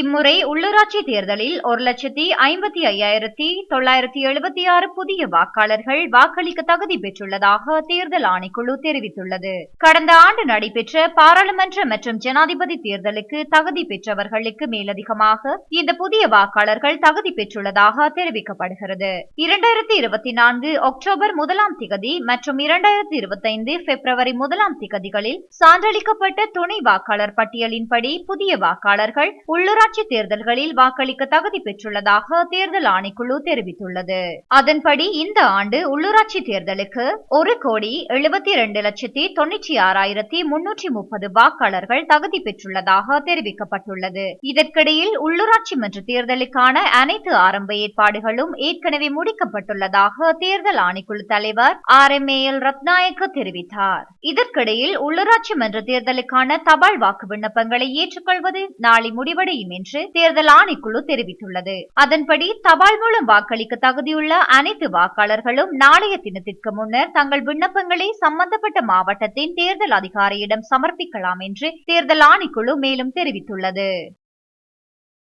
இம்முறை உள்ளூராட்சி தேர்தலில் ஒரு லட்சத்தி ஐம்பத்தி ஐயாயிரத்தி தொள்ளாயிரத்தி எழுபத்தி ஆறு புதிய வாக்காளர்கள் வாக்களிக்க தகுதி பெற்றுள்ளதாக தேர்தல் ஆணைக்குழு தெரிவித்துள்ளது. கடந்த ஆண்டு நடைபெற்ற பாராளுமன்ற மற்றும் ஜனாதிபதி தேர்தலுக்கு தகுதி பெற்றவர்களுக்கு மேலதிகமாக இந்த புதிய வாக்காளர்கள் தகுதி பெற்றுள்ளதாக தெரிவிக்கப்படுகிறது. இரண்டாயிரத்தி இருபத்தி நான்கு அக்டோபர் முதலாம் திகதி மற்றும் இரண்டாயிரத்தி இருபத்தி ஐந்து பிப்ரவரி முதலாம் திகதிகளில் சான்றளிக்கப்பட்ட துணை வாக்காளர் பட்டியலின்படி புதிய வாக்காளர்கள் உள்ளூர் உள்ளாட்சி தேர்தல்களில் வாக்களிக்க தகுதி பெற்றுள்ளதாக தேர்தல் ஆணைக்குழு தெரிவித்துள்ளது. அதன்படி இந்த ஆண்டு உள்ளூராட்சி தேர்தலுக்கு ஒரு கோடி எழுபத்தி இரண்டு லட்சத்தி தொன்னூற்றி ஆறாயிரத்தி முன்னூற்றி முப்பது வாக்காளர்கள் தகுதி பெற்றுள்ளதாக தெரிவிக்கப்பட்டுள்ளது. இதற்கிடையில் உள்ளூராட்சி மன்ற தேர்தலுக்கான அனைத்து ஆரம்ப ஏற்பாடுகளும் ஏற்கனவே முடிக்கப்பட்டுள்ளதாக தேர்தல் ஆணைக்குழு தலைவர் R. M. A. L. Ratnayake தெரிவித்தார். இதற்கிடையில் உள்ளூராட்சி மன்ற தேர்தலுக்கான தபால் வாக்கு விண்ணப்பங்களை ஏற்றுக்கொள்வது நாளை முடிவடையும் என்று தேர்தல் ஆணைக்குழு தெரிவித்துள்ளது. அதன்படி தபால் மூலம் வாக்களிக்க தகுதியுள்ள அனைத்து வாக்காளர்களும் நாளைய தினத்திற்கு முன்னர் தங்கள் விண்ணப்பங்களை சம்பந்தப்பட்ட மாவட்டத்தின் தேர்தல் அதிகாரியிடம் சமர்ப்பிக்கலாம் என்று தேர்தல் ஆணைக்குழு மேலும் தெரிவித்துள்ளது.